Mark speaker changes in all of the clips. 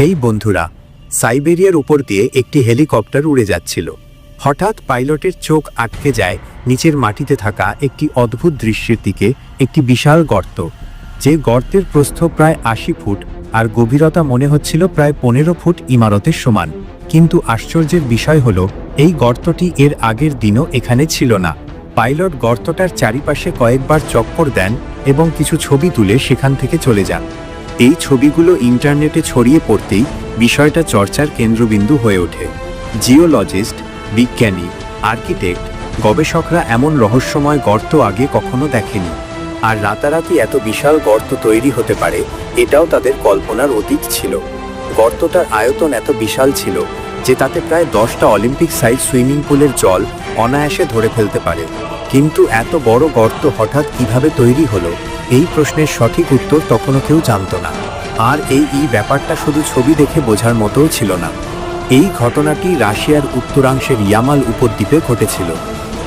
Speaker 1: হেই বন্ধুরা, সাইবেরিয়ার উপর দিয়ে একটি হেলিকপ্টার উড়ে যাচ্ছিল। হঠাৎ পাইলটের চোখ আটকে যায় নিচের মাটিতে থাকা একটি অদ্ভুত দৃশ্যের দিকে একটি বিশাল গর্ত, যে গর্তের প্রস্থ প্রায় আশি ফুট আর গভীরতা মনে হচ্ছিল প্রায় পনেরো ফুট ইমারতের সমান। কিন্তু আশ্চর্যের বিষয় হলো, এই গর্তটি এর আগের দিনও এখানে ছিল না। পাইলট গর্তটার চারিপাশে কয়েকবার চক্কর দেন এবং কিছু ছবি তুলে সেখান থেকে চলে যান। এই ছবিগুলো ইন্টারনেটে ছড়িয়ে পড়তেই বিষয়টা চর্চার কেন্দ্রবিন্দু হয়ে ওঠে। জিওলজিস্ট, বিজ্ঞানী, আর্কিটেক্ট, গবেষকরা এমন রহস্যময় গর্ত আগে কখনো দেখেনি। আর রাতারাতি এত বিশাল গর্ত তৈরি হতে পারে, এটাও তাদের কল্পনার অতীত ছিল। গর্তটার আয়তন এত বিশাল ছিল যে তাতে প্রায় দশটা অলিম্পিক সাইজ সুইমিং পুলের জল অনায়াসে ধরে ফেলতে পারে। কিন্তু এত বড় গর্ত হঠাৎ কীভাবে তৈরি হলো? এই প্রশ্নের সঠিক উত্তর তখনও কেউ জানত না। আর এই এই ব্যাপারটা শুধু ছবি দেখে বোঝার মতোও ছিল না। এই ঘটনাটি রাশিয়ার উত্তরাংশের ইয়ামাল উপদ্বীপে ঘটেছিল।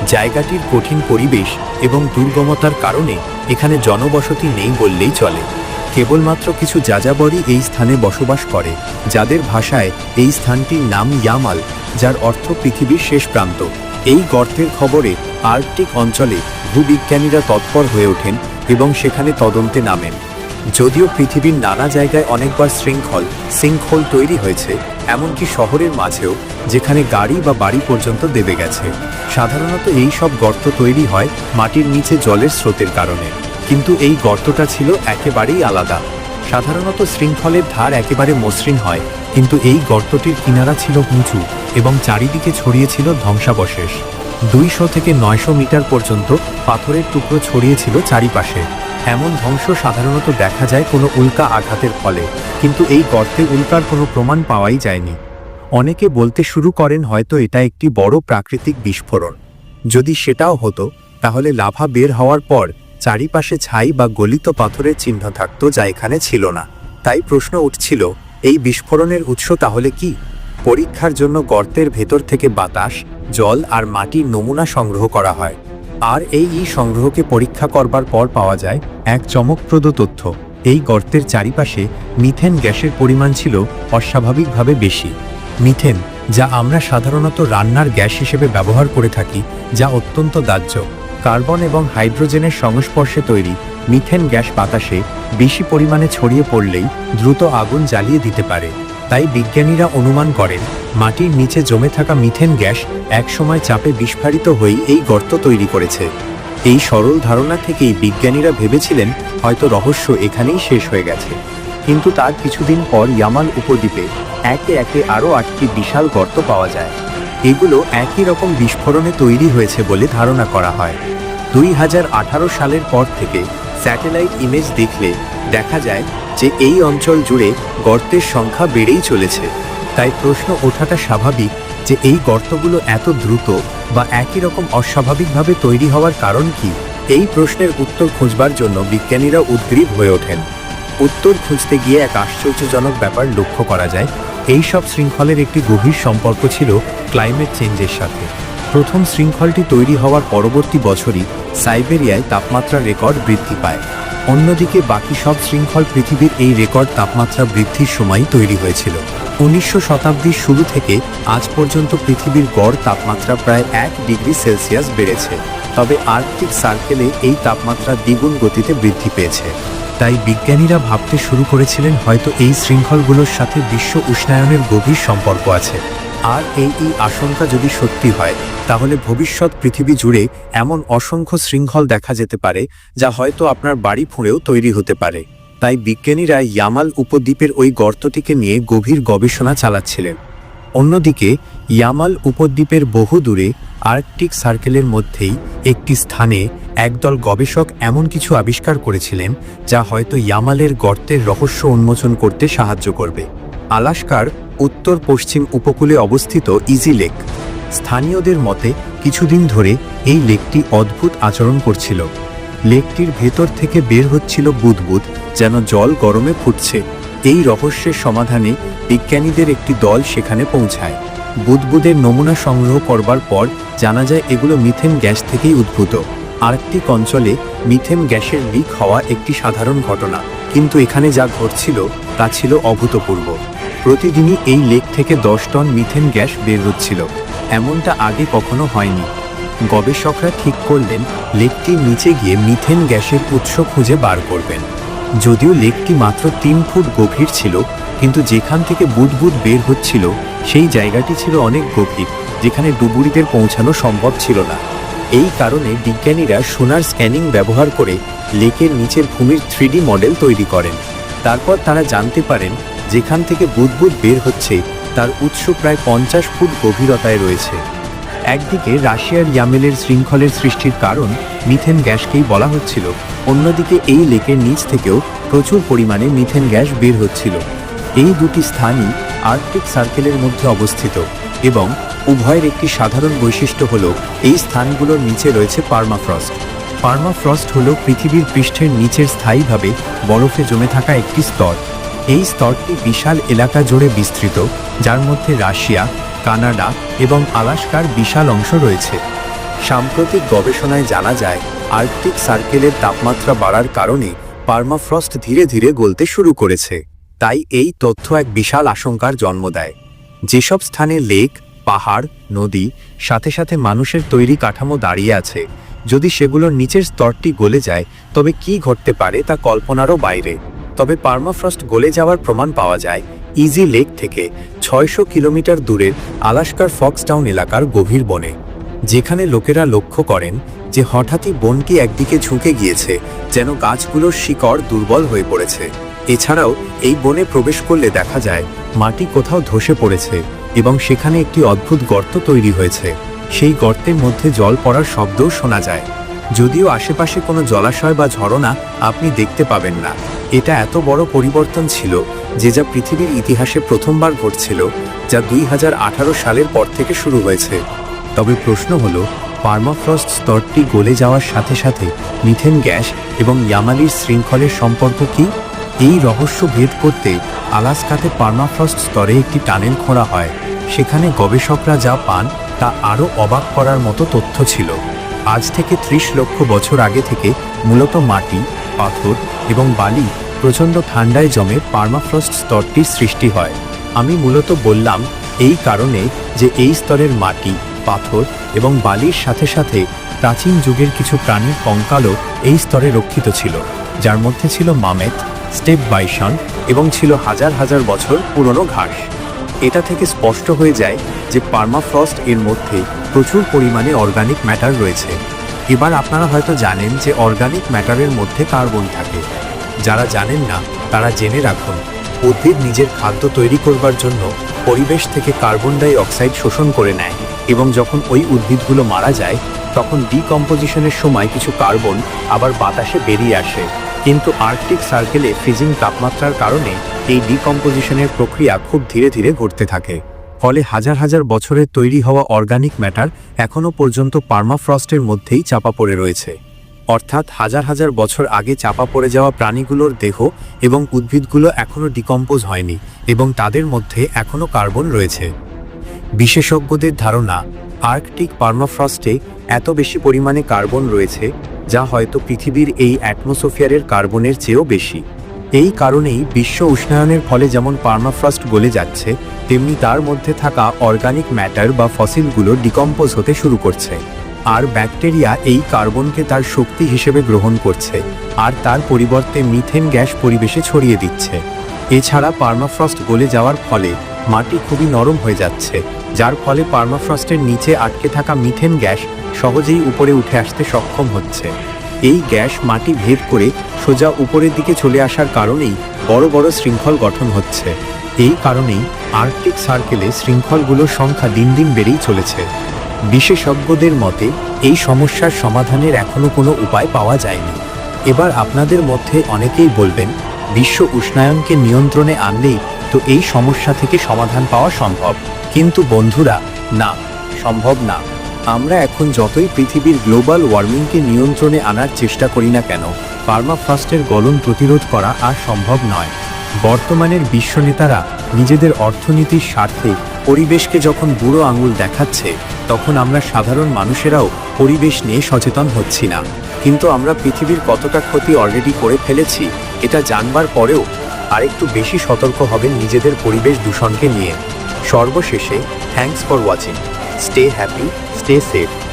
Speaker 1: জায়গাটির কঠিন পরিবেশ এবং দুর্গমতার কারণে এখানে জনবসতি নেই বললেই চলে। কেবলমাত্র কিছু যাযাবরই এই স্থানে বসবাস করে, যাদের ভাষায় এই স্থানটির নাম ইয়ামাল, যার অর্থ পৃথিবীর শেষ প্রান্ত। এই গর্তের খবরে আর্কটিক অঞ্চলে ভূবিজ্ঞানীরা তৎপর হয়ে ওঠেন এবং সেখানে তদন্তে নামেন। যদিও পৃথিবীর নানা জায়গায় অনেকবার শৃঙ্খল, সিঙ্কহোল তৈরি হয়েছে, এমনকি শহরের মাঝেও, যেখানে গাড়ি বা বাড়ি পর্যন্ত দেবে গেছে। সাধারণত এই সব গর্ত তৈরি হয় মাটির নিচে জলের স্রোতের কারণে। কিন্তু এই গর্তটা ছিল একেবারেই আলাদা। সাধারণত শৃঙ্খলের ধার একেবারে মসৃণ হয় কিন্তু এই গর্তটির কিনারা ছিল উঁচু এবং চারিদিকে ছড়িয়েছিল ধ্বংসাবশেষ। দুইশো থেকে নয়শো মিটার পর্যন্ত পাথরের টুকরো ছড়িয়েছিল চারিপাশে। এমন ধ্বংস সাধারণত দেখা যায় কোনো উল্কা আঘাতের ফলে, কিন্তু এই গর্তে উল্কার কোনো প্রমাণ পাওয়াই যায়নি। অনেকে বলতে শুরু করেন হয়তো এটা একটি বড় প্রাকৃতিক বিস্ফোরণ। যদি সেটাও হতো, তাহলে লাভা বের হওয়ার পর চারিপাশে ছাই বা গলিত পাথরের চিহ্ন থাকতো যা এখানে ছিল না। তাই প্রশ্ন উঠছিল এই বিস্ফোরণের উৎস তাহলে কি? পরীক্ষার জন্য গর্তের ভেতর থেকে বাতাস, জল আর মাটির নমুনা সংগ্রহ করা হয়। আর এই ই সংগ্রহকে পরীক্ষা করবার পর পাওয়া যায় এক চমকপ্রদ তথ্য। এই গর্তের চারিপাশে মিথেন গ্যাসের পরিমাণ ছিল অস্বাভাবিকভাবে বেশি। মিথেন, যা আমরা সাধারণত রান্নার গ্যাস হিসেবে ব্যবহার করে থাকি, যা অত্যন্ত দাহ্য। কার্বন এবং হাইড্রোজেনের সংস্পর্শে তৈরি। মিথেন গ্যাস বাতাসে বেশি পরিমাণে ছড়িয়ে পড়লেই দ্রুত আগুন জ্বালিয়ে দিতে পারে। তাই বিজ্ঞানীরা অনুমান করেন, মাটির নিচে জমে থাকা মিথেন গ্যাস একসময় চাপে বিস্ফারিত হয়েই এই গর্ত তৈরি করেছে। এই সরল ধারণা থেকেই বিজ্ঞানীরা ভেবেছিলেন, হয়তো রহস্য এখানেই শেষ হয়ে গেছে। কিন্তু তার কিছুদিন পর ইয়ামাল উপদ্বীপে একে একে আরও আটটি বিশাল গর্ত পাওয়া যায়। এগুলো একই রকম বিস্ফোরণে তৈরি হয়েছে বলে ধারণা করা হয়। দুই হাজার আঠারো সালের পর থেকে স্যাটেলাইট ইমেজ দেখলে দেখা যায় যে এই অঞ্চল জুড়ে গর্তের সংখ্যা বেড়েই চলেছে। তাই প্রশ্ন ওঠাটা স্বাভাবিক যে এই গর্তগুলো এত দ্রুত বা একই রকম অস্বাভাবিকভাবে তৈরি হওয়ার কারণ কি? এই প্রশ্নের উত্তর খুঁজবার জন্য বিজ্ঞানীরা উদ্গ্রীব হয়ে ওঠেন। উত্তর খুঁজতে গিয়ে এক আশ্চর্যজনক ব্যাপার লক্ষ্য করা যায়। এই সব শৃঙ্খলের একটি গভীর সম্পর্ক ছিল ক্লাইমেট চেঞ্জের সাথে। প্রথম শৃঙ্খলটি তৈরি হওয়ার পরবর্তী বছরই সাইবেরিয়ায় তাপমাত্রার রেকর্ড বৃদ্ধি পায়। অন্যদিকে বাকি সব শৃঙ্খল পৃথিবীর এই রেকর্ড তাপমাত্রা বৃদ্ধির সময়ই তৈরি হয়েছিল। উনিশশো শতাব্দীর শুরু থেকে আজ পর্যন্ত পৃথিবীর গড় তাপমাত্রা প্রায় এক ডিগ্রি সেলসিয়াস বেড়েছে। তবে আর্কটিক সার্কেলে এই তাপমাত্রা দ্বিগুণ গতিতে বৃদ্ধি পেয়েছে। তাই বিজ্ঞানীরা ভাবতে শুরু করেছিলেন হয়তো এই শৃঙ্খলগুলোর সাথে বিশ্ব উষ্ণায়নের গভীর সম্পর্ক আছে। আর এই আশঙ্কা যদি সত্যি হয় তাহলে ভবিষ্যৎ পৃথিবী জুড়ে এমন অসংখ্য শৃঙ্খল দেখা যেতে পারে, যা হয়তো আপনার বাড়ি ফুঁড়েও তৈরি হতে পারে। তাই বিজ্ঞানীরা ইয়ামাল উপদ্বীপের ওই গর্তটিকে নিয়ে গভীর গবেষণা চালাচ্ছিলেন। অন্যদিকে, ইয়ামাল উপদ্বীপের বহু দূরে আর্কটিক সার্কেলের মধ্যেই একটি স্থানে একদল গবেষক এমন কিছু আবিষ্কার করেছিলেন, যা হয়তো ইয়ামালের গর্তের রহস্য উন্মোচন করতে সাহায্য করবে। আলাস্কার উত্তর পশ্চিম উপকূলে অবস্থিত ইজি লেক। স্থানীয়দের মতে, কিছুদিন ধরে এই লেকটি অদ্ভুত আচরণ করছিল। লেকটির ভেতর থেকে বের হচ্ছিল বুদবুদ, যেন জল গরমে ফুটছে। এই রহস্যের সমাধানে বিজ্ঞানীদের একটি দল সেখানে পৌঁছায়। বুদবুদের নমুনা সংগ্রহ করবার পর জানা যায় এগুলো মিথেন গ্যাস থেকেই উদ্ভূত। আর্কটিক অঞ্চলে মিথেন গ্যাসের লিক হওয়া একটি সাধারণ ঘটনা। কিন্তু এখানে যা ঘটছিল, তা ছিল অভূতপূর্ব। প্রতিদিনই এই লেক থেকে দশ টন মিথেন গ্যাস বের হচ্ছিল। এমনটা আগে কখনো হয়নি। গবেষকরা ঠিক করলেন, লেকটির নিচে গিয়ে মিথেন গ্যাসের উৎস খুঁজে বার করবেন। যদিও লেকটি মাত্র তিন ফুট গভীর ছিল, কিন্তু যেখান থেকে বুদবুদ বের হচ্ছিল, সেই জায়গাটি ছিল অনেক গভীর, যেখানে ডুবুরিদের পৌঁছানো সম্ভব ছিল না। এই কারণে বিজ্ঞানীরা সোনার স্ক্যানিং ব্যবহার করে লেকের নিচের ভূমির থ্রিডি মডেল তৈরি করেন। তারপর তারা জানতে পারেন, যেখান থেকে বুদবুদ বের হচ্ছে তার উৎস প্রায় পঞ্চাশ ফুট গভীরতায় রয়েছে। একদিকে রাশিয়ার ইয়ামেলের শৃঙ্খলের সৃষ্টির কারণ মিথেন গ্যাসকেই বলা হচ্ছিল। অন্যদিকে এই লেকের নিচ থেকেও প্রচুর পরিমাণে মিথেন গ্যাস বের হচ্ছিল। এই দুটি স্থানই আর্কটিক সার্কেলের মধ্যে অবস্থিত এবং উভয়ের একটি সাধারণ বৈশিষ্ট্য হল এই স্থানগুলোর নিচে রয়েছে পার্মাফ্রস্ট। পার্মাফ্রস্ট হল পৃথিবীর পৃষ্ঠের নিচের স্থায়ীভাবে বরফে জমে থাকা একটি স্তর। এই স্তরটি বিশাল এলাকা জুড়ে বিস্তৃত, যার মধ্যে রাশিয়া, কানাডা এবং আলাস্কার বিশাল অংশ রয়েছে। সাম্প্রতিক গবেষণায় জানা যায়, আর্কটিক সার্কেলের তাপমাত্রা বাড়ার কারণে পার্মাফ্রস্ট ধীরে ধীরে গলতে শুরু করেছে। তাই এই তথ্য এক বিশাল আশঙ্কার জন্ম দেয়। যেসব স্থানে লেক, পাহাড়, নদী, সাথে সাথে মানুষের তৈরি কাঠামো দাঁড়িয়ে আছে, যদি সেগুলোর নিচের স্তরটি গলে যায়, তবে কি ঘটতে পারে তা কল্পনারও বাইরে। তবে পার্মাফ্রস্ট গলে যাওয়ার প্রমাণ পাওয়া যায়। ইজি লেক থেকে ছয়শো কিলোমিটার দূরের আলাস্কার ফক্সটাউন এলাকার গভীর বনে, যেখানে লোকেরা লক্ষ্য করেন যে হঠাৎই বনটি একদিকে ঝুঁকে গিয়েছে, যেন গাছগুলোর শিকড় দুর্বল হয়ে পড়েছে। এছাড়াও এই বনে প্রবেশ করলে দেখা যায় মাটি কোথাও ধসে পড়েছে এবং সেখানে একটি অদ্ভুত গর্ত তৈরি হয়েছে। সেই গর্তের মধ্যে জল পড়ার শব্দও শোনা যায়। যদিও আশেপাশে কোনো জলাশয় বা ঝরনা আপনি দেখতে পাবেন না। এটা এত বড় পরিবর্তন ছিল যে যা পৃথিবীর ইতিহাসে প্রথমবার ঘটছিল, যা দুই হাজার আঠারো সালের পর থেকে শুরু হয়েছে। তবে প্রশ্ন হলো, পার্মাফ্রস্ট স্তরটি গলে যাওয়ার সাথে সাথে মিথেন গ্যাস এবং ইয়ামালির শৃঙ্খলের সম্পর্ক কি? এই রহস্য ভেদ করতে আলাস্কাতে পার্মাফ্রস্ট স্তরে একটি টানেল খোঁড়া হয়। সেখানে গবেষকরা যা পান তা আরও অবাক করার মতো তথ্য ছিল। আজ থেকে ত্রিশ লক্ষ বছর আগে থেকে মূলত মাটি, পাথর এবং বালি প্রচণ্ড ঠান্ডায় জমে পার্মাফ্রস্ট স্তরটির সৃষ্টি হয়। আমি মূলত বললাম এই কারণে যে এই স্তরের মাটি, পাথর এবং বালির সাথে সাথে প্রাচীন যুগের কিছু প্রাণীর কঙ্কালও এই স্তরে রক্ষিত ছিল, যার মধ্যে ছিল মামেত স্টেপ বাইসন এবং ছিল হাজার হাজার বছর পুরনো ঘাস। এটা থেকে স্পষ্ট হয়ে যায় যে পার্মাফ্রস্ট এর মধ্যে প্রচুর পরিমাণে অর্গানিক ম্যাটার রয়েছে। এবার আপনারা হয়তো জানেন যে অর্গানিক ম্যাটারের মধ্যে কার্বন থাকে। যারা জানেন না, তারা জেনে রাখুন, উদ্ভিদ নিজের খাদ্য তৈরি করবার জন্য পরিবেশ থেকে কার্বন ডাই অক্সাইড শোষণ করে নেয় এবং যখন ওই উদ্ভিদগুলো মারা যায়, তখন ডিকম্পোজিশনের সময় কিছু কার্বন আবার বাতাসে বেরিয়ে আসে। কিন্তু আর্কটিক সার্কেলে ফ্রিজিং তাপমাত্রার কারণে এই ডিকম্পোজিশনের প্রক্রিয়া খুব ধীরে ধীরে ঘটতে থাকে। ফলে হাজার হাজার বছরের তৈরি হওয়া অর্গানিক ম্যাটার এখনও পর্যন্ত পার্মাফ্রস্টের মধ্যেই চাপা পড়ে রয়েছে। অর্থাৎ হাজার হাজার বছর আগে চাপা পড়ে যাওয়া প্রাণীগুলোর দেহ এবং উদ্ভিদগুলো এখনও ডিকম্পোজ হয়নি এবং তাদের মধ্যে এখনও কার্বন রয়েছে। বিশেষজ্ঞদের ধারণা, আর্কটিক পার্মাফ্রস্টে এত বেশি পরিমাণে কার্বন রয়েছে যা হয়তো পৃথিবীর এই অ্যাটমোসফিয়ারের কার্বনের চেয়েও বেশি। এই কারণেই বিশ্ব উষ্ণায়নের ফলে যেমন পার্মাফ্রস্ট গলে যাচ্ছে, তেমনি তার মধ্যে থাকা অর্গানিক ম্যাটার বা ফসিলগুলো ডিকম্পোজ হতে শুরু করছে। আর ব্যাকটেরিয়া এই কার্বনকে তার শক্তি হিসেবে গ্রহণ করছে, আর তার পরিবর্তে মিথেন গ্যাস পরিবেশে ছড়িয়ে দিচ্ছে। এছাড়া পার্মাফ্রস্ট গলে যাওয়ার ফলে মাটি খুবই নরম হয়ে যাচ্ছে, যার ফলে পার্মাফ্রস্টের নিচে আটকে থাকা মিথেন গ্যাস সহজেই উপরে উঠে আসতে সক্ষম হচ্ছে। এই গ্যাস মাটি ভেদ করে সোজা উপরের দিকে চলে আসার কারণেই বড় বড় শৃঙ্খল গঠন হচ্ছে। এই কারণেই আর্কটিক সার্কেলে শৃঙ্খলগুলোর সংখ্যা দিন দিন বেড়েই চলেছে। বিশেষজ্ঞদের মতে, এই সমস্যার সমাধানের এখনও কোনো উপায় পাওয়া যায়নি। এবার আপনাদের মধ্যে অনেকেই বলবেন, বিশ্ব উষ্ণায়নকে নিয়ন্ত্রণে আনলেই তো এই সমস্যা থেকে সমাধান পাওয়া সম্ভব। কিন্তু বন্ধুরা, না, সম্ভব না। আমরা এখন যতই পৃথিবীর গ্লোবাল ওয়ার্মিংকে নিয়ন্ত্রণে আনার চেষ্টা করি না কেন পার্মাফ্রস্টের গলন প্রতিরোধ করা আর সম্ভব নয়। বর্তমানের বিশ্ব নেতারা নিজেদের অর্থনীতির স্বার্থে পরিবেশকে যখন বুড়ো আঙুল দেখাচ্ছে, তখন আমরা সাধারণ মানুষেরাও পরিবেশ নিয়ে সচেতন হচ্ছি না। কিন্তু আমরা পৃথিবীর কতটা ক্ষতি অলরেডি করে ফেলেছি, এটা জানবার পরেও আর একটু বেশি সতর্ক হবেন নিজেদের পরিবেশ দূষণকে নিয়ে। সর্বশেষে thanks for watching stay happy stay safe